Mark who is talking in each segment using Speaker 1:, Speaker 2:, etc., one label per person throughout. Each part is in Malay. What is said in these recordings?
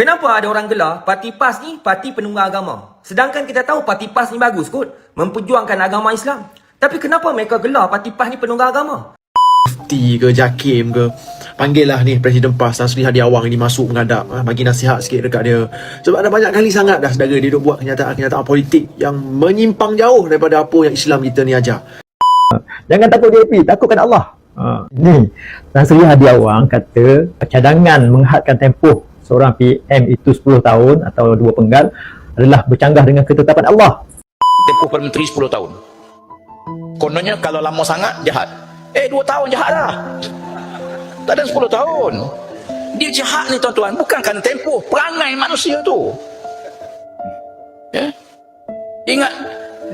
Speaker 1: Kenapa ada orang gelar parti PAS ni parti penunggang agama? Sedangkan kita tahu parti PAS ni bagus kot. Memperjuangkan agama Islam. Tapi kenapa mereka gelar parti PAS ni penunggang agama?
Speaker 2: Mufti ke Jakim ke Panggil lah ni Presiden PAS Nasri Hadi Awang ini masuk menghadap ah, Bagi nasihat sikit dekat dia Sebab dah banyak kali sangat dah Saudara dia duk buat kenyataan-kenyataan politik Yang menyimpang jauh daripada apa yang Islam kita ni ajar
Speaker 3: Jangan takut DAP, takutkan Allah. Ha, ni, Tan Sri Hadi Awang kata cadangan menghadkan tempoh seorang PM itu 10 tahun atau dua penggal adalah bercanggah dengan ketetapan Allah.
Speaker 4: tempoh Perdana Menteri 10 tahun. Kononnya kalau lama sangat jahat. Eh 2 tahun jahat lah. Tak ada 10 tahun. Dia jahat ni tuan-tuan bukan kerana tempoh perangai manusia tu. Ya. Dia ingat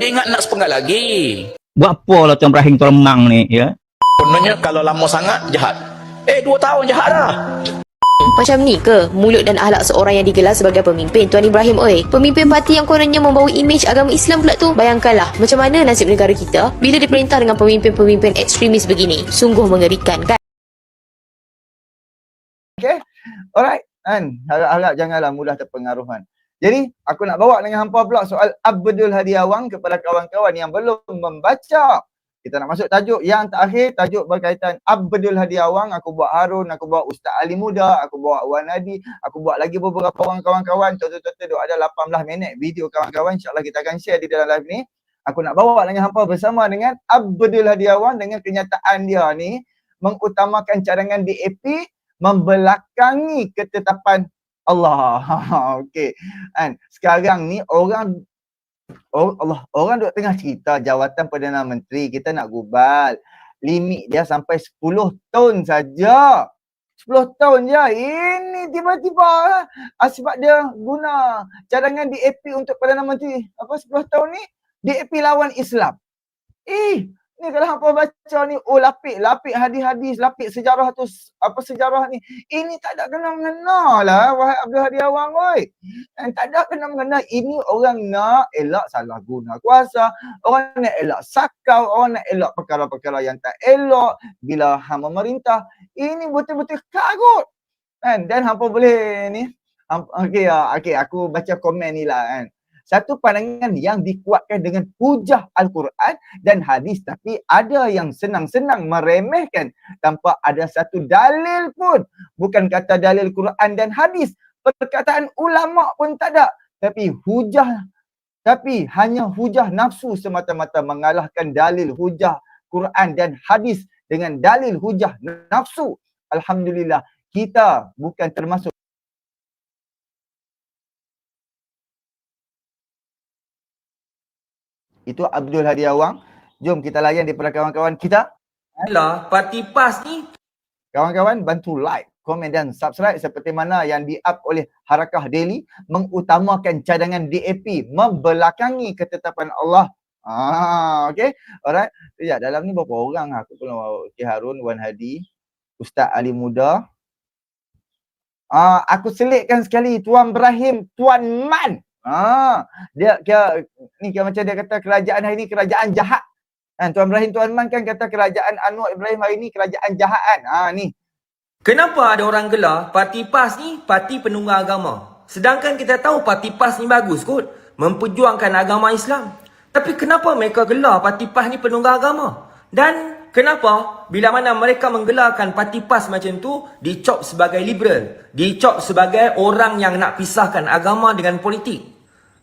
Speaker 4: dia ingat nak sepenggal lagi.
Speaker 5: buat apa lah Tuan Ibrahim Tuan Remang ni ya
Speaker 4: Kononnya kalau lama sangat jahat. Eh 2 tahun jahat lah.
Speaker 6: Macam ni ke mulut dan ahlak seorang yang digelar sebagai pemimpin Tuan Ibrahim oi Pemimpin parti yang kononnya membawa imej agama Islam pula tu Bayangkanlah macam mana nasib negara kita Bila diperintah dengan pemimpin-pemimpin ekstremis begini Sungguh mengerikan kan
Speaker 7: Okay. Alright. Kan? Harap-harap janganlah mudah terpengaruh kan. Jadi, aku nak bawa dengan hampa pula soal Abdul Hadi Awang kepada kawan-kawan yang belum membaca. Kita nak masuk tajuk yang terakhir, tajuk berkaitan Abdul Hadi Awang. Aku buat Harun, aku buat Ustaz Ali Muda, aku buat Wan Hadi, aku buat lagi beberapa orang kawan-kawan. Total-total ada 18 minit video kawan-kawan. InsyaAllah kita akan share di dalam live ni. Aku nak bawa dengan hampa bersama dengan Abdul Hadi Awang dengan kenyataan dia ni mengutamakan cadangan DAP membelakangi ketetapan Allah. Okey. Kan sekarang ni orang oh, Allah orang duk tengah cerita jawatan Perdana Menteri kita nak gubal. Limit dia sampai 10 tahun saja. 10 tahun je. Ini tiba-tiba ah, sebab dia guna cadangan DAP untuk Perdana Menteri. Apa 10 tahun ni? DAP lawan Islam. Eh, ni kalau hampa baca ni, oh lapik, lapik hadis-hadis, lapik sejarah tu, apa sejarah ni. Ini tak ada kena-mengena lah, wahai Abdul Hadi Awang, oi. Dan tak ada kena-mengena, ini orang nak elak salah guna kuasa, orang nak elak sakau, orang nak elak perkara-perkara yang tak elok bila hang memerintah. Ini betul-betul karut. Kan? Dan hampa boleh ni, okay, ah, okay, aku baca komen ni lah kan. Satu pandangan yang dikuatkan dengan hujah Al-Quran dan hadis tapi ada yang senang-senang meremehkan tanpa ada satu dalil pun. Bukan kata dalil Quran dan hadis. Perkataan ulama pun tak ada. Tapi hujah tapi hanya hujah nafsu semata-mata mengalahkan dalil hujah Quran dan hadis dengan dalil hujah nafsu. Alhamdulillah kita bukan termasuk itu Abdul Hadi Awang. Jom kita layan daripada kawan-kawan kita.
Speaker 1: Gelar parti PAS ni
Speaker 7: Kawan-kawan bantu like, komen dan subscribe seperti mana yang di-up oleh Harakah Daily mengutamakan cadangan DAP membelakangi ketetapan Allah. Ah, okay. Alright. Ya, dalam ni berapa orang aku belum Okey Harun, Wan Hadi, Ustaz Ali Muda. Ah, aku selitkan sekali Tuan Ibrahim, Tuan Man. Ah, dia kira ni kira macam dia kata kerajaan hari ni kerajaan jahat. Kan Tuan Ibrahim Tuan Man kan kata kerajaan Anwar Ibrahim hari ni kerajaan jahat kan. Ah ni.
Speaker 1: Kenapa ada orang gelar parti PAS ni parti penunggang agama? Sedangkan kita tahu parti PAS ni bagus kot. Memperjuangkan agama Islam. Tapi kenapa mereka gelar parti PAS ni penunggang agama? Dan kenapa bila mana mereka menggelarkan parti PAS macam tu dicop sebagai liberal. Dicop sebagai orang yang nak pisahkan agama dengan politik.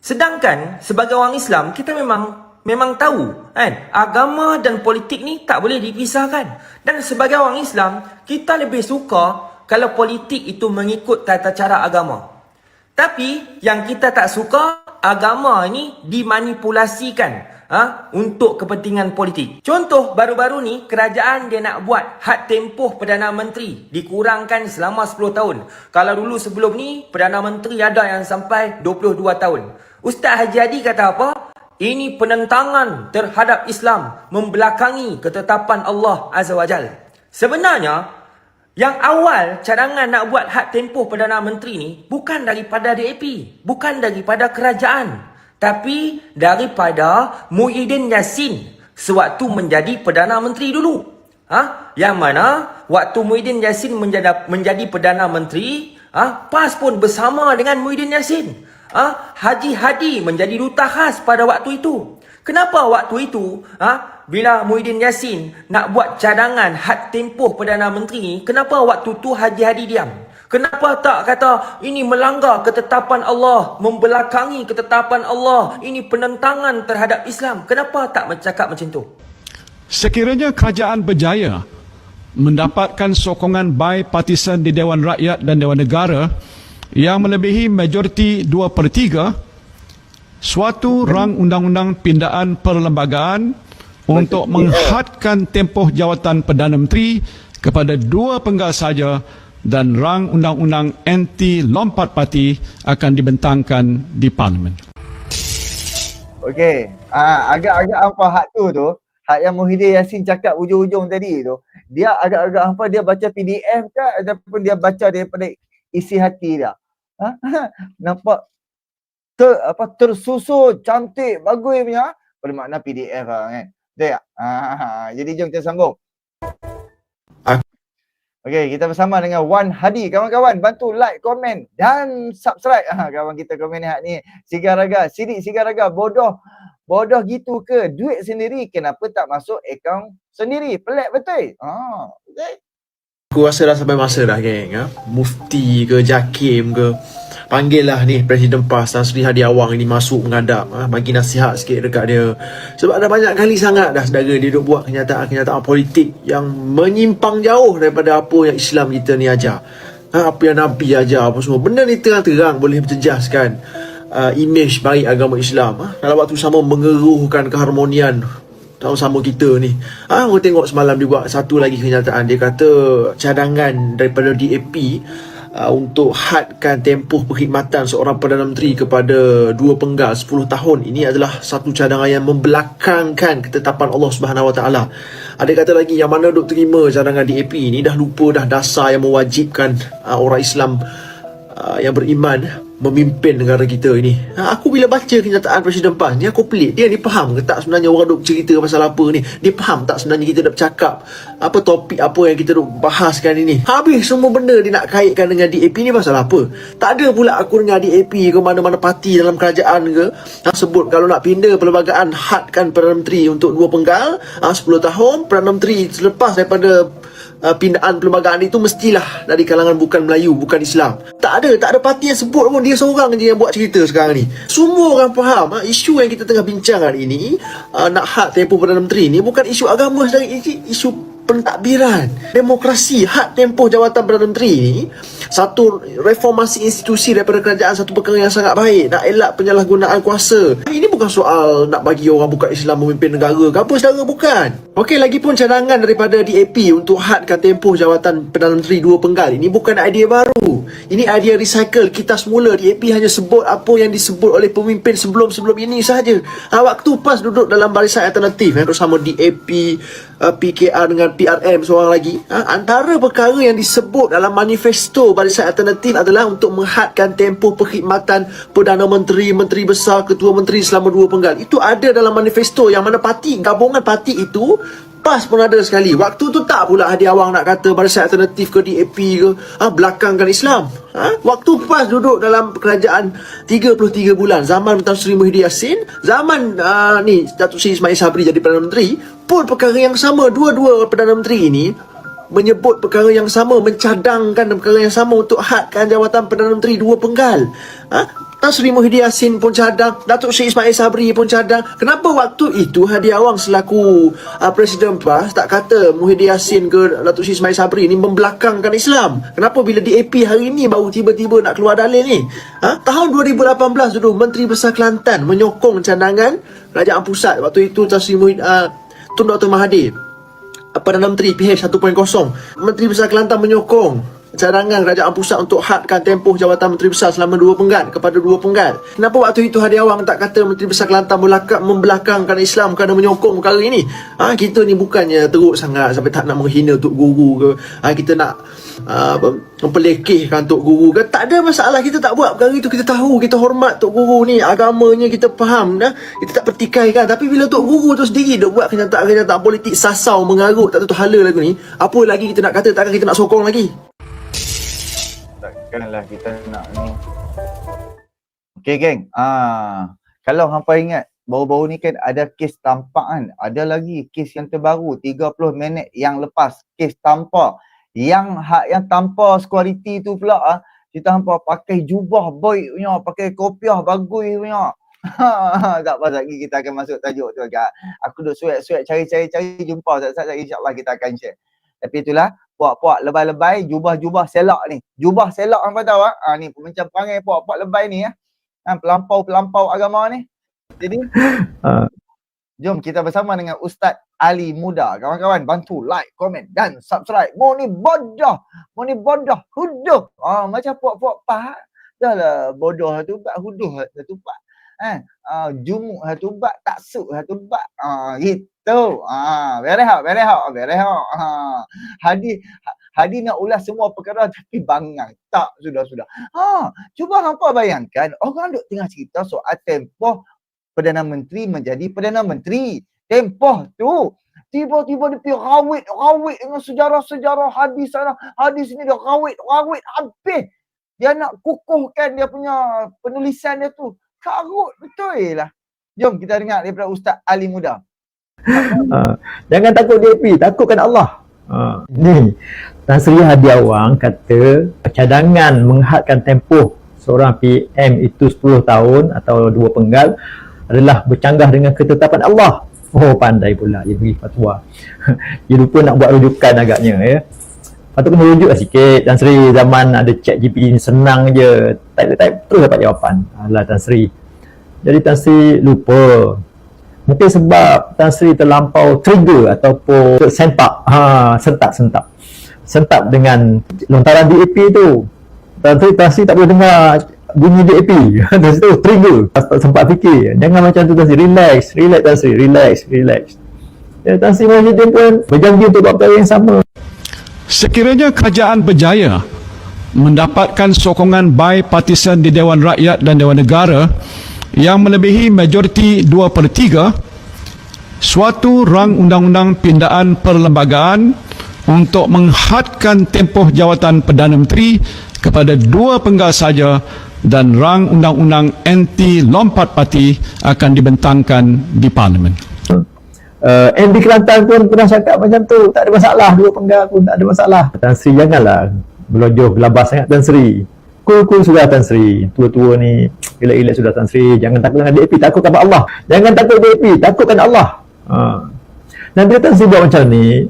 Speaker 1: Sedangkan sebagai orang Islam kita memang memang tahu kan agama dan politik ni tak boleh dipisahkan. Dan sebagai orang Islam kita lebih suka kalau politik itu mengikut tata cara agama. Tapi yang kita tak suka agama ni dimanipulasikan ha, untuk kepentingan politik. Contoh baru-baru ni kerajaan dia nak buat had tempoh Perdana Menteri dikurangkan selama 10 tahun. Kalau dulu sebelum ni Perdana Menteri ada yang sampai 22 tahun. Ustaz Haji Hadi kata apa? Ini penentangan terhadap Islam membelakangi ketetapan Allah Azza wa Jal. Sebenarnya yang awal cadangan nak buat had tempoh Perdana Menteri ni bukan daripada DAP, bukan daripada kerajaan, tapi daripada Muhyiddin Yassin sewaktu menjadi Perdana Menteri dulu. Ha? Yang mana waktu Muhyiddin Yassin menjadi, menjadi Perdana Menteri, Ah, PAS pun bersama dengan Muhyiddin Yassin. Ah, Haji Hadi menjadi duta khas pada waktu itu. Kenapa waktu itu, ah, bila Muhyiddin Yassin nak buat cadangan had tempoh Perdana Menteri, kenapa waktu tu Haji Hadi diam? Kenapa tak kata ini melanggar ketetapan Allah, membelakangi ketetapan Allah, ini penentangan terhadap Islam? Kenapa tak bercakap macam tu?
Speaker 8: Sekiranya kerajaan berjaya mendapatkan sokongan bipartisan di Dewan Rakyat dan Dewan Negara yang melebihi majoriti 2 per 3, suatu rang undang-undang pindaan perlembagaan untuk menghadkan tempoh jawatan Perdana Menteri kepada dua penggal saja dan rang undang-undang anti lompat parti akan dibentangkan di Parlimen.
Speaker 7: Okey. Ah agak-agak hampa hak tu tu, hak yang Muhyiddin Yassin cakap ujung-ujung tadi tu, dia agak-agak hampa dia baca PDF ke ataupun dia baca daripada isi hati dia. Ha? Nampak ter, apa tersusun, cantik, bagus punya bermakna PDF lah kan. Betul tak? Ah, jadi jom kita sambung.
Speaker 2: Ak-
Speaker 7: Okey, kita bersama dengan Wan Hadi. Kawan-kawan, bantu like, komen dan subscribe. Ah, kawan kita komen ni ni. Sigar Raga, sidik Sigar Raga, bodoh. Bodoh gitu ke? Duit sendiri, kenapa tak masuk akaun sendiri? Pelik betul? Ah, betul.
Speaker 2: Aku rasa dah sampai masa dah geng ha? Mufti ke Jakim ke Panggil lah ni Presiden PAS Tan Sri Hadi Awang ni masuk menghadap ha? Bagi nasihat sikit dekat dia Sebab dah banyak kali sangat dah Saudara dia duk buat kenyataan-kenyataan politik Yang menyimpang jauh daripada apa yang Islam kita ni ajar ha? Apa yang Nabi ajar apa semua Benda ni terang-terang boleh menjejaskan uh, Image baik agama Islam ha? Dalam waktu sama mengeruhkan keharmonian sama-sama kita ni. Ah, aku tengok semalam buat satu lagi kenyataan. Dia kata cadangan daripada DAP uh, untuk hadkan tempoh perkhidmatan seorang Perdana Menteri kepada dua penggal 10 tahun ini adalah satu cadangan yang membelakangkan ketetapan Allah Subhanahu Wa Taala. Ada kata lagi yang mana duk terima cadangan DAP ni dah lupa dah dasar yang mewajibkan uh, orang Islam uh, yang beriman memimpin negara kita ini. Ha, aku bila baca kenyataan Presiden PAS ni aku pelik. Dia ni faham ke tak sebenarnya orang duk cerita pasal apa ni? Dia faham tak sebenarnya kita nak bercakap apa topik apa yang kita duk bahaskan ini? Habis semua benda dia nak kaitkan dengan DAP ni pasal apa? Tak ada pula aku dengar DAP ke mana-mana parti dalam kerajaan ke ha, sebut kalau nak pindah perlembagaan hadkan Perdana Menteri untuk dua penggal ha, 10 tahun Perdana Menteri selepas daripada uh, pindaan perlembagaan itu mestilah dari kalangan bukan Melayu, bukan Islam. Tak ada, tak ada parti yang sebut pun dia seorang je yang buat cerita sekarang ni. Semua orang faham ha, isu yang kita tengah bincang hari ini uh, nak hak tempoh Perdana Menteri ni bukan isu agama isu, isu pentadbiran. Demokrasi hak tempoh jawatan Perdana Menteri ni satu reformasi institusi daripada kerajaan satu perkara yang sangat baik nak elak penyalahgunaan kuasa. Ini bukan soal nak bagi orang bukan Islam memimpin negara ke apa saudara bukan. Okey lagi pun cadangan daripada DAP untuk hadkan tempoh jawatan Perdana Menteri dua penggal ini bukan idea baru ini idea recycle kita semula DAP hanya sebut apa yang disebut oleh pemimpin sebelum-sebelum ini sahaja. Ha, waktu PAS duduk dalam barisan alternatif eh, bersama DAP uh, PKR dengan PRM seorang lagi. Ha, antara perkara yang disebut dalam manifesto barisan alternatif adalah untuk menghadkan tempoh perkhidmatan Perdana Menteri, Menteri Besar, Ketua Menteri selama dua penggal. Itu ada dalam manifesto yang mana parti, gabungan parti itu PAS pun ada sekali. Waktu tu tak pula Hadi Awang nak kata barisan alternatif ke DAP ke ha, belakangkan Islam. Ha? Waktu PAS duduk dalam kerajaan 33 bulan zaman Tan Sri Muhyiddin Yassin, zaman uh, ni Datuk Seri Ismail Sabri jadi Perdana Menteri, pun perkara yang sama dua-dua Perdana Menteri ini menyebut perkara yang sama, mencadangkan perkara yang sama untuk hadkan jawatan Perdana Menteri dua penggal. Ha? Tan Sri Muhyiddin Yassin pun cadang, Datuk Syed Ismail Sabri pun cadang. Kenapa waktu itu Hadi Awang selaku uh, Presiden PAS tak kata Muhyiddin Yassin ke Datuk Syed Ismail Sabri ni membelakangkan Islam? Kenapa bila DAP hari ini baru tiba-tiba nak keluar dalil ni? Ha? Tahun 2018 dulu Menteri Besar Kelantan menyokong cadangan Kerajaan Pusat waktu itu Tan Sri Muhyiddin uh, Tun Dr. Mahathir Perdana Menteri PH 1.0 Menteri Besar Kelantan menyokong cadangan kerajaan pusat untuk hadkan tempoh jawatan Menteri Besar selama dua penggal kepada dua penggal. Kenapa waktu itu Hadi Awang tak kata Menteri Besar Kelantan belakang, membelakangkan Islam kerana menyokong perkara ini? Ha, kita ni bukannya teruk sangat sampai tak nak menghina Tok Guru ke. Ha, kita nak uh, mempelekehkan Tok Guru ke. Tak ada masalah kita tak buat perkara itu. Kita tahu, kita hormat Tok Guru ni. Agamanya kita faham. Dah. Kita tak pertikaikan. Tapi bila Tok Guru tu sendiri dia buat kenyataan-kenyataan politik sasau, mengarut, tak tentu hala lagu ni. Apa lagi kita nak kata, takkan kita nak sokong lagi?
Speaker 7: Takkanlah kita nak ni. Okey geng. Ah, kalau hampa ingat baru-baru ni kan ada kes tampak kan. Ada lagi kes yang terbaru 30 minit yang lepas kes tampak. Yang hak yang tanpa kualiti tu pula ah, kita hampa pakai jubah baik punya, pakai kopiah bagus punya. tak apa lagi kita akan masuk tajuk tu agak. Aku duk suat-suat cari-cari-cari jumpa sat-sat insya-Allah kita akan share. Tapi itulah puak-puak lebay-lebay jubah-jubah selak ni. Jubah selak hangpa tahu ah? ah ni macam perangai puak-puak lebay ni ya. Ha, pelampau-pelampau agama ni. Jadi
Speaker 3: Ah.
Speaker 7: jom kita bersama dengan Ustaz Ali Muda. Kawan-kawan bantu like, komen dan subscribe. Mau ni bodoh. Mau ni bodoh. Huduh. Ah, macam puak-puak pah. Dah lah bodoh tu bak huduh tu bak. Eh, ah, jumuk satu bak, taksuk satu bak. Ah, gitu. Ah, very hot, very hot, very hot. Ah, hadis Hadi nak ulas semua perkara tapi bangang. Tak, sudah-sudah. Ha, cuba hampa bayangkan orang duk tengah cerita soal tempoh Perdana Menteri menjadi Perdana Menteri. Tempoh tu tiba-tiba dia pergi rawit, rawit dengan sejarah-sejarah hadis sana, hadis ni dia rawit, rawit habis. Dia nak kukuhkan dia punya penulisan dia tu. Karut betul lah. Jom kita dengar daripada Ustaz Ali Muda.
Speaker 3: Ah, jangan takut DAP, takutkan Allah. Ha, ni Tan Sri Hadi Awang kata cadangan menghadkan tempoh seorang PM itu 10 tahun atau dua penggal adalah bercanggah dengan ketetapan Allah. Oh pandai pula dia bagi fatwa. dia lupa nak buat rujukan agaknya ya. Patut kena rujuk lah sikit Tan Sri zaman ada chat GPT ni senang je type type terus dapat jawapan. Alah Tan Sri. Jadi Tan Sri lupa Mungkin sebab Tan Sri terlampau trigger ataupun sentak. Ha, sentak-sentak. Sentak dengan lontaran DAP tu. Tan Sri, Tan Sri tak boleh dengar bunyi DAP. Tan Sri tu trigger. Tak, sempat fikir. Jangan macam tu Tan Sri. Relax. Relax Tan Sri. Relax. Relax. Ya, Tan Sri Mahyudin pun berjanji untuk buat perkara yang sama.
Speaker 8: Sekiranya kerajaan berjaya mendapatkan sokongan bipartisan di Dewan Rakyat dan Dewan Negara yang melebihi majoriti 2 per 3, suatu rang undang-undang pindaan perlembagaan untuk menghadkan tempoh jawatan Perdana Menteri kepada dua penggal saja dan rang undang-undang anti lompat parti akan dibentangkan di Parlimen.
Speaker 3: uh, MD Kelantan pun pernah cakap macam tu tak ada masalah dua penggal pun tak ada masalah Tan Sri janganlah melojoh gelabah sangat Tan Sri cool-cool sudah Tan Sri. Tua-tua ni relax-relax sudah Tan Sri. Jangan takut dengan DAP takutkan pada Allah. Jangan takut DAP takutkan Allah. Ha. dan bila Tan Sri buat macam ni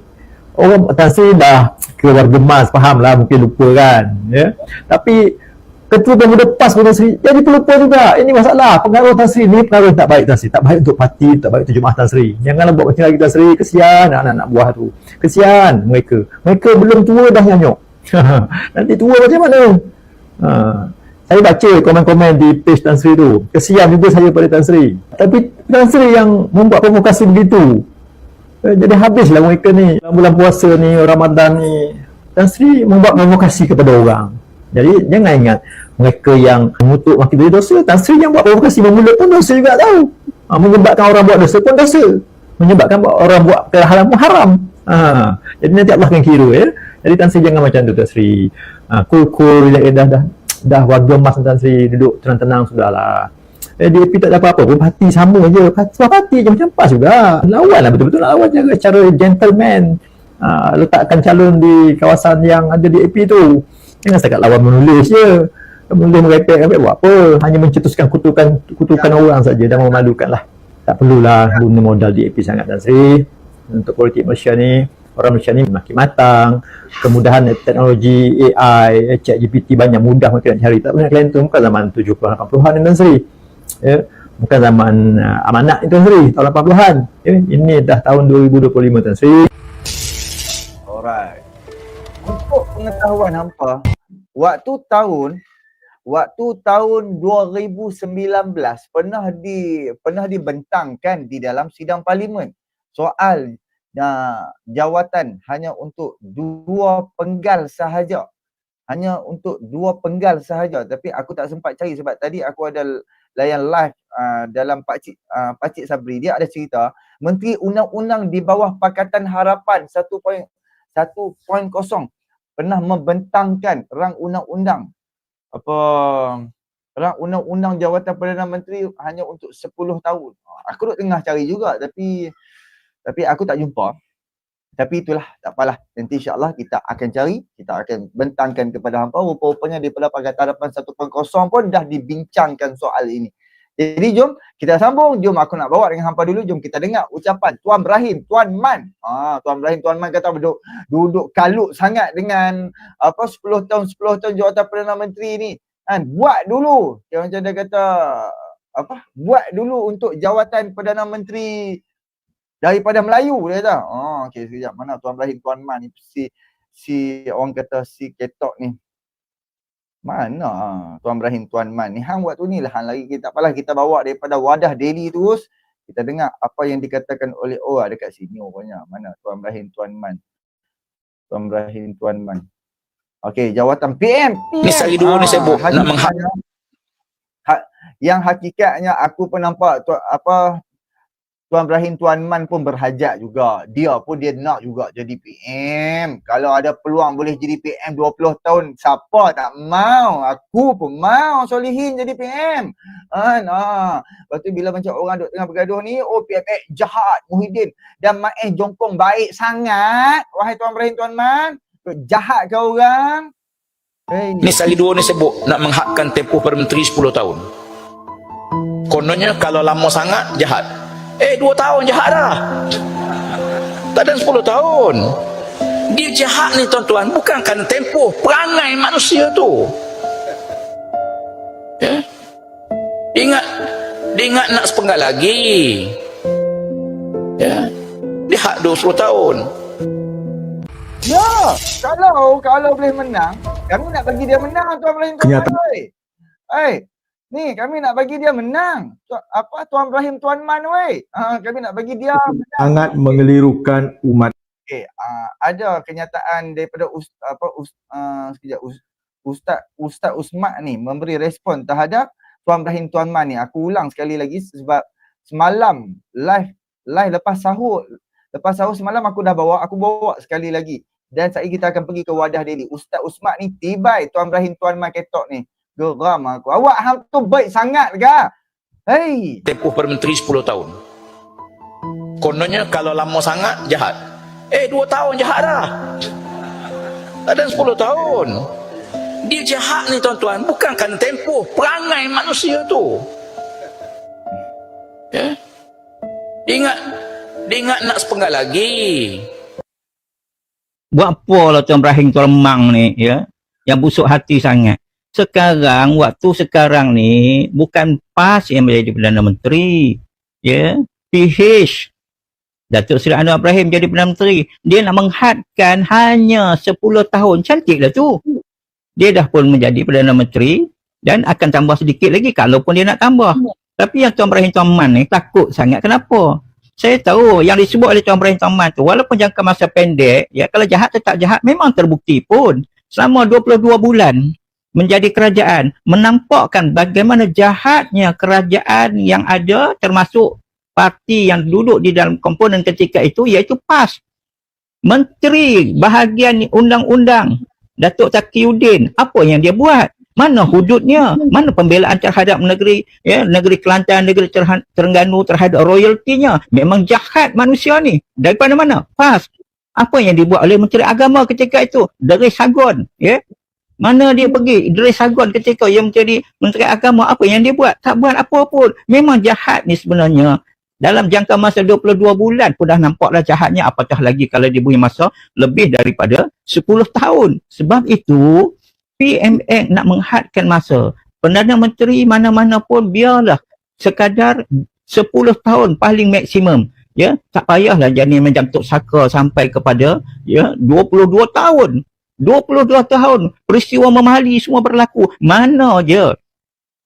Speaker 3: orang Tan Sri dah keluar gemas faham lah mungkin lupa kan ya. Tapi Ketua Pemuda PAS pun Tan Sri jadi pelupa juga. Ini masalah pengaruh Tan Sri ni pengaruh tak baik Tan Sri. Tak baik untuk parti tak baik untuk jemaah Tan Sri. Janganlah buat macam lagi Tan Sri. Kesian anak-anak buah tu. Kesian mereka. Mereka belum tua dah nyanyuk. Nanti tua macam mana ha. saya baca komen-komen di page Tan Sri tu. Kesian juga saya pada Tan Sri. Tapi Tan Sri yang membuat provokasi begitu Eh, jadi habislah mereka ni. Bulan puasa ni Ramadan ni Tan Sri membuat provokasi kepada orang. Jadi jangan ingat mereka yang mengutuk makin dari dosa Tan Sri yang buat provokasi. Bermula pun dosa juga tahu. Ha, menyebabkan orang buat dosa pun dosa. Menyebabkan orang buat pun haram. Ha, jadi nanti Allah akan kira ya jadi Tan Sri jangan macam tu Tan Sri. Ha, cool cool relax dah dah dah warga emas Tan Sri duduk tenang-tenang sudahlah. Eh, DAP tak ada apa-apa pun parti sama je. Parti, sebab parti je macam PAS juga. Lawan lah betul-betul nak lawan je cara gentleman. Ha, letakkan calon di kawasan yang ada DAP tu. Jangan setakat lawan menulis je. Menulis merepek merepek buat apa? Hanya mencetuskan kutukan kutukan orang saja. Dan memalukan lah. Tak perlulah guna modal DAP sangat dan Sri. Untuk politik Malaysia ni orang Malaysia ni makin matang. Kemudahan teknologi AI chat GPT banyak mudah mereka nak cari. Tak pernah kalian tu bukan zaman 70-an 80-an ni dan Sri ya bukan zaman uh, amanat itu Tan Sri tahun 80-an ya ini dah tahun 2025 Tan Sri
Speaker 7: Alright. Untuk pengetahuan hampa, waktu tahun waktu tahun 2019 pernah di pernah dibentangkan di dalam sidang parlimen. Soal uh, jawatan hanya untuk dua penggal sahaja. Hanya untuk dua penggal sahaja tapi aku tak sempat cari sebab tadi aku ada layan live uh, dalam Pak Cik uh, Pak Cik Sabri dia ada cerita Menteri Undang-Undang di bawah Pakatan Harapan 1.1.0 pernah membentangkan rang undang-undang apa orang undang-undang jawatan Perdana Menteri hanya untuk 10 tahun. Aku duk tengah cari juga tapi tapi aku tak jumpa. Tapi itulah, tak apalah. Nanti insyaAllah kita akan cari, kita akan bentangkan kepada hampa. Rupa-rupanya daripada Pakatan Harapan 1.0 pun dah dibincangkan soal ini. Jadi jom kita sambung. Jom aku nak bawa dengan hampa dulu. Jom kita dengar ucapan Tuan Brahim, Tuan Man. Ah, Tuan Brahim, Tuan Man kata duduk, duduk kalut sangat dengan apa 10 tahun, 10 tahun jawatan Perdana Menteri ni. Kan, buat dulu. Dia macam dia kata apa? Buat dulu untuk jawatan Perdana Menteri daripada Melayu dia kata. Oh, okey sekejap. Mana Tuan Brahim Tuan Man ni si si orang kata si ketok ni. Mana ah, Tuan Brahim Tuan Man ni hang waktu ni lah hang lagi kita tak apalah kita bawa daripada wadah daily terus kita dengar apa yang dikatakan oleh orang dekat sini rupanya. Mana Tuan Brahim Tuan Man. Tuan Brahim Tuan Man. Okey, jawatan PM.
Speaker 4: Ni sehari dua ni sibuk nak
Speaker 7: ha- yang hakikatnya aku pun nampak tu, apa Tuan Ibrahim Tuan Man pun berhajat juga. Dia pun dia nak juga jadi PM. Kalau ada peluang boleh jadi PM 20 tahun, siapa tak mau? Aku pun mau Solihin jadi PM. Kan? Ha. Lepas tu bila macam orang duk tengah bergaduh ni, oh PM jahat Muhyiddin dan Maeh Jongkong baik sangat. Wahai Tuan Ibrahim Tuan Man, jahat ke orang? Hey.
Speaker 4: Ni sehari dua ni sibuk nak menghakkan tempoh Perdana Menteri 10 tahun. Kononnya kalau lama sangat jahat. Eh dua tahun jahat dah. Tak ada 10 tahun. Dia jahat ni tuan-tuan bukan kerana tempoh perangai manusia tu. Ya. Dia ingat dia ingat nak sepenggal lagi. Ya. Dia hak 20 tahun.
Speaker 7: Ya, kalau kalau boleh menang, kami nak bagi dia menang Tuan Tuan
Speaker 3: Kenyataan.
Speaker 7: Man. Ni kami nak bagi dia menang. Tu, apa Tuan Ibrahim Tuan Man weh. Ha, kami nak bagi dia menang.
Speaker 3: sangat mengelirukan umat
Speaker 7: Okey, uh, ada kenyataan daripada us, apa us, uh, sekejap us, Ustaz Ustaz Usmat ni memberi respon terhadap Tuan Ibrahim Tuan Man ni. Aku ulang sekali lagi sebab semalam live live lepas sahur lepas sahur semalam aku dah bawa aku bawa sekali lagi dan ini kita akan pergi ke wadah daily. Ustaz Usmat ni tibai Tuan Ibrahim Tuan Man ketok ni. Geram aku. Awak hang tu baik sangat ke? Hei,
Speaker 4: tempoh Perdana Menteri 10 tahun. Kononnya kalau lama sangat jahat. Eh dua tahun jahat dah. Tak ada 10 tahun. Dia jahat ni tuan-tuan bukan kerana tempoh perangai manusia tu. Ya. Dia ingat dia ingat nak sepenggal lagi.
Speaker 5: buat apa lah Tuan Ibrahim Tuan Mang ni ya yang busuk hati sangat sekarang waktu sekarang ni bukan PAS yang menjadi Perdana Menteri ya. PH Datuk Seri Anwar Ibrahim jadi Perdana Menteri. Dia nak menghadkan hanya 10 tahun. Cantiklah tu. Dia dah pun menjadi Perdana Menteri dan akan tambah sedikit lagi kalaupun dia nak tambah. Tapi yang Tuan Ibrahim Tuan Man ni takut sangat. Kenapa? Saya tahu yang disebut oleh Tuan Ibrahim Taman tu walaupun jangka masa pendek ya kalau jahat tetap jahat memang terbukti pun. Selama 22 bulan menjadi kerajaan menampakkan bagaimana jahatnya kerajaan yang ada termasuk parti yang duduk di dalam komponen ketika itu iaitu PAS. Menteri bahagian undang-undang Datuk Takiuddin apa yang dia buat? Mana hududnya mana pembelaan terhadap negeri ya negeri Kelantan negeri Terhan- Terengganu terhadap royaltinya? Memang jahat manusia ni. Daripada mana? PAS. Apa yang dibuat oleh menteri agama ketika itu? Dari Sagon ya mana dia pergi dari Sagon ketika yang menjadi menteri agama apa yang dia buat tak buat apa pun memang jahat ni sebenarnya dalam jangka masa 22 bulan pun dah nampaklah jahatnya apatah lagi kalau dia beri masa lebih daripada 10 tahun sebab itu PMN nak menghadkan masa. Perdana Menteri mana-mana pun biarlah sekadar 10 tahun paling maksimum. Ya, tak payahlah jadi macam Tok Saka sampai kepada ya 22 tahun. 22 tahun peristiwa memahali semua berlaku. Mana je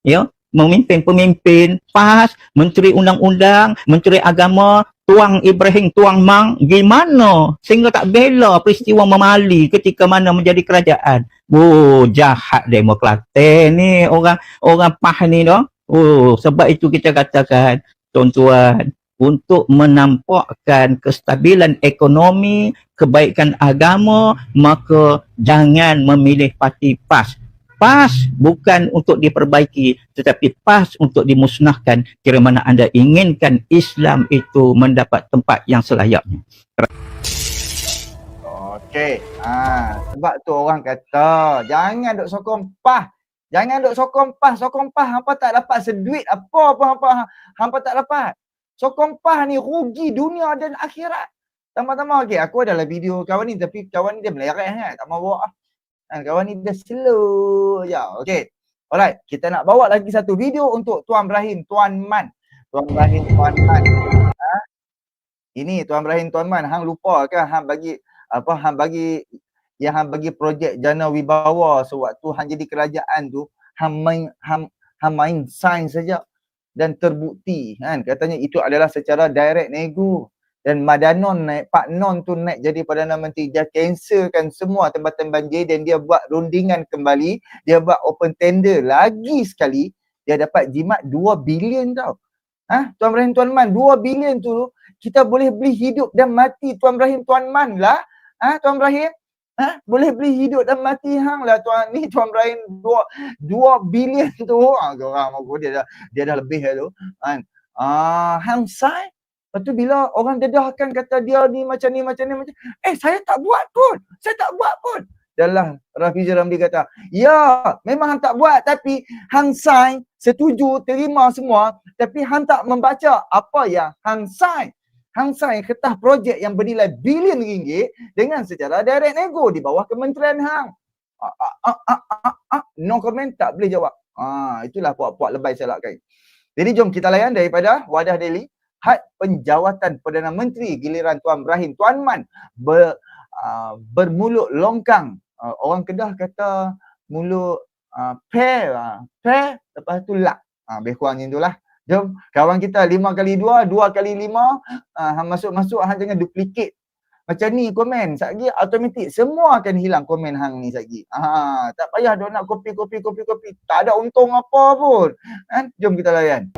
Speaker 5: ya pemimpin-pemimpin PAS, Menteri Undang-Undang, Menteri Agama, Tuang Ibrahim, Tuang Mang, gimana sehingga tak bela peristiwa memahali ketika mana menjadi kerajaan. Oh, jahat demokrat ni orang orang PAS ni doh. Oh, sebab itu kita katakan tuan-tuan untuk menampakkan kestabilan ekonomi, kebaikan agama, maka jangan memilih parti PAS. PAS bukan untuk diperbaiki tetapi PAS untuk dimusnahkan kira mana anda inginkan Islam itu mendapat tempat yang selayaknya.
Speaker 7: Okey. Ha, sebab tu orang kata jangan duk sokong PAS. Jangan duk sokong PAS, sokong PAS hampa tak dapat seduit apa pun hampa hampa tak dapat. Sokong PAS ni rugi dunia dan akhirat. Tambah-tambah okey, aku adalah video kawan ni tapi kawan ni dia melerak kan. Tak mau bawa. Ha, kawan ni dia slow je. Okey. Alright, kita nak bawa lagi satu video untuk Tuan Ibrahim, Tuan Man. Tuan Ibrahim, Tuan Man. Ha? Ini Tuan Ibrahim, Tuan Man. Hang lupa ke hang bagi apa hang bagi yang hang bagi projek Jana Wibawa sewaktu hang jadi kerajaan tu hang main hang, hang main sains saja dan terbukti kan? Katanya itu adalah secara direct nego. Dan Madanon naik Pak Non tu naik jadi Perdana Menteri. Dia cancelkan semua tempatan banjir dan dia buat rundingan kembali. Dia buat open tender lagi sekali. Dia dapat jimat 2 bilion tau. Ha? Tuan Ibrahim Tuan Man 2 bilion tu kita boleh beli hidup dan mati Tuan Ibrahim Tuan Man lah. Ha? Tuan Ibrahim Ha? Boleh beli hidup dan mati hang lah tuan ni tuan Ibrahim 2 2 bilion tu. Ha orang aku dia dah dia dah lebih dah tu. Kan. Ah hang sai. Lepas tu bila orang dedahkan kata dia ni macam ni macam ni macam eh saya tak buat pun. Saya tak buat pun. Dalam Rafizi Ramli kata, "Ya, memang hang tak buat tapi hang sign, setuju, terima semua, tapi hang tak membaca apa yang hang sign." Hang sign kertas projek yang bernilai bilion ringgit dengan secara direct nego di bawah kementerian hang. Ah, ah, ah, ah, ah, ah. No comment tak boleh jawab. Ah, itulah puak-puak lebay saya lakkan. Jadi jom kita layan daripada Wadah Daily. Had penjawatan Perdana Menteri giliran Tuan Ibrahim Tuan Man ber, uh, bermulut longkang. Uh, orang Kedah kata mulut uh, pair, uh, pair lepas tu lak. Uh, lebih kurang macam itulah. Jom kawan kita lima kali dua, dua kali lima, uh, masuk-masuk hang jangan duplicate. Macam ni komen, satgi automatik semua akan hilang komen hang ni satgi. Ha, tak payah dok nak copy copy copy copy. Tak ada untung apa pun. Kan? Jom kita layan.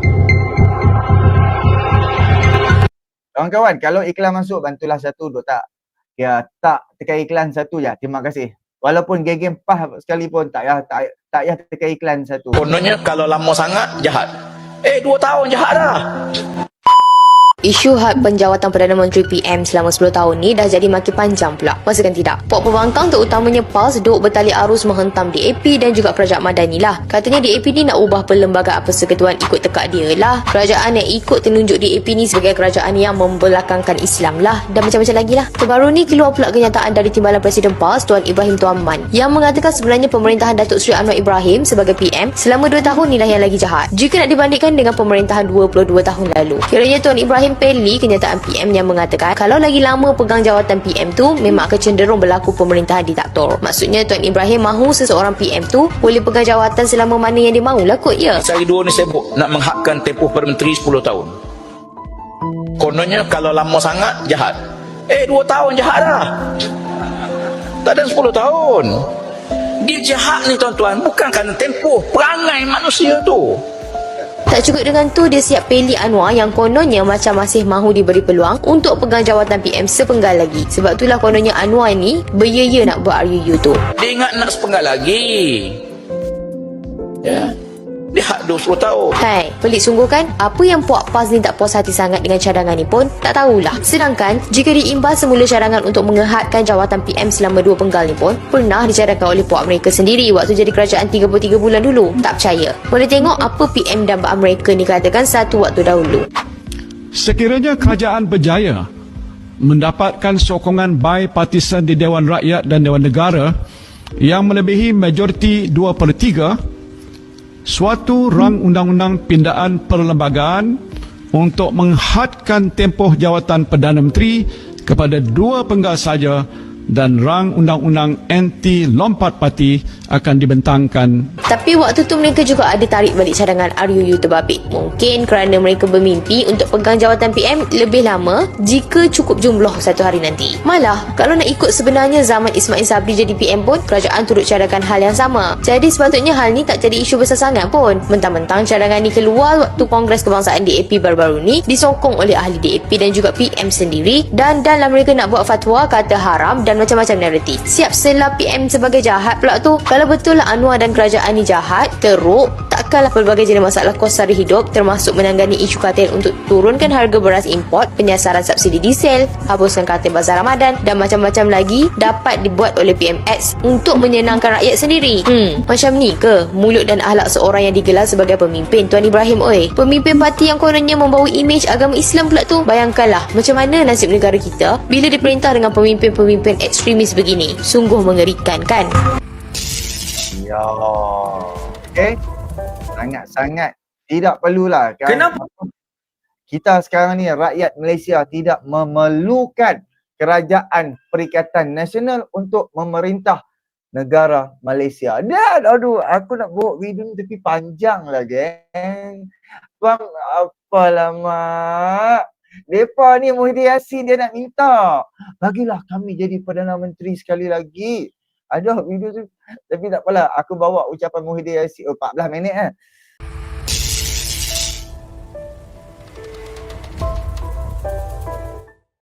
Speaker 7: Kawan-kawan, kalau iklan masuk bantulah satu dok tak. Ya, tak tekan iklan satu ya. Terima kasih. Walaupun geng-geng pah sekalipun tak payah tak, tak payah tekan iklan satu.
Speaker 4: Kononnya kalau lama sangat jahat. Eh dua tahun jahat dah.
Speaker 6: Isu had penjawatan Perdana Menteri PM selama 10 tahun ni dah jadi makin panjang pula. Masa kan tidak? Pok pembangkang terutamanya PAS duk bertali arus menghentam DAP dan juga Kerajaan Madani lah. Katanya DAP ni nak ubah perlembagaan persekutuan ikut tekak dia lah. Kerajaan yang ikut tenunjuk DAP ni sebagai kerajaan yang membelakangkan Islam lah. Dan macam-macam lagi lah. Terbaru ni keluar pula kenyataan dari Timbalan Presiden PAS Tuan Ibrahim Tuan Man yang mengatakan sebenarnya pemerintahan Datuk Seri Anwar Ibrahim sebagai PM selama 2 tahun ni lah yang lagi jahat. Jika nak dibandingkan dengan pemerintahan 22 tahun lalu. Kiranya Tuan Ibrahim Peli kenyataan PM yang mengatakan kalau lagi lama pegang jawatan PM tu memang akan cenderung berlaku pemerintahan diktator. Maksudnya Tuan Ibrahim mahu seseorang PM tu boleh pegang jawatan selama mana yang dia mahulah kot ya.
Speaker 4: Sehari dua ni sibuk nak menghadkan tempoh Perdana 10 tahun. Kononnya kalau lama sangat jahat. Eh dua tahun jahat dah. Tak ada 10 tahun. Dia jahat ni tuan-tuan bukan kerana tempoh perangai manusia tu.
Speaker 6: Tak cukup dengan tu dia siap peli Anwar yang kononnya macam masih mahu diberi peluang untuk pegang jawatan PM sepenggal lagi. Sebab itulah kononnya Anwar ni berya-ya nak buat RUU tu.
Speaker 4: Dia ingat nak sepenggal lagi. Ya. Dia hak 20 tahun.
Speaker 6: Hai, pelik sungguh kan? Apa yang Puak PAS ni tak puas hati sangat dengan cadangan ni pun tak tahulah. Sedangkan, jika diimbas semula cadangan untuk mengehadkan jawatan PM selama dua penggal ni pun pernah dicadangkan oleh Puak mereka sendiri waktu jadi kerajaan 33 bulan dulu. Tak percaya. Boleh tengok apa PM dan Bak mereka ni katakan satu waktu dahulu.
Speaker 8: Sekiranya kerajaan berjaya mendapatkan sokongan bipartisan di Dewan Rakyat dan Dewan Negara yang melebihi majoriti 2 per 3, suatu rang undang-undang pindaan perlembagaan untuk menghadkan tempoh jawatan Perdana Menteri kepada dua penggal saja dan rang undang-undang anti lompat parti akan dibentangkan
Speaker 6: Tapi waktu tu mereka juga ada tarik balik cadangan RUU terbabit. Mungkin kerana mereka bermimpi untuk pegang jawatan PM lebih lama jika cukup jumlah satu hari nanti. Malah, kalau nak ikut sebenarnya zaman Ismail Sabri jadi PM pun, kerajaan turut cadangkan hal yang sama. Jadi sepatutnya hal ni tak jadi isu besar sangat pun. Mentang-mentang cadangan ni keluar waktu Kongres Kebangsaan DAP baru-baru ni disokong oleh ahli DAP dan juga PM sendiri dan dalam mereka nak buat fatwa kata haram dan macam-macam narratif. Siap selah PM sebagai jahat pula tu. Kalau betul lah Anwar dan kerajaan ni jahat, teruk, takkanlah pelbagai jenis masalah kos sara hidup termasuk menangani isu kartel untuk turunkan harga beras import, penyasaran subsidi diesel, hapuskan kartel bazar Ramadan dan macam-macam lagi dapat dibuat oleh PMX untuk menyenangkan rakyat sendiri. Hmm, macam ni ke mulut dan ahlak seorang yang digelar sebagai pemimpin Tuan Ibrahim oi? Pemimpin parti yang kononnya membawa imej agama Islam pula tu. Bayangkanlah macam mana nasib negara kita bila diperintah dengan pemimpin-pemimpin ekstremis begini. Sungguh mengerikan kan?
Speaker 7: Ya. Okay. Sangat-sangat tidak perlulah kan.
Speaker 1: Kenapa?
Speaker 7: Kita sekarang ni rakyat Malaysia tidak memerlukan kerajaan perikatan nasional untuk memerintah negara Malaysia. Dan aduh aku nak bawa video ni tapi panjang lah geng. Bang apalah mak. Depa ni Muhyiddin Yassin dia nak minta. Bagilah kami jadi Perdana Menteri sekali lagi. Ada video tu tapi tak apalah aku bawa ucapan Muhyiddin Yassin oh, 14 minit kan.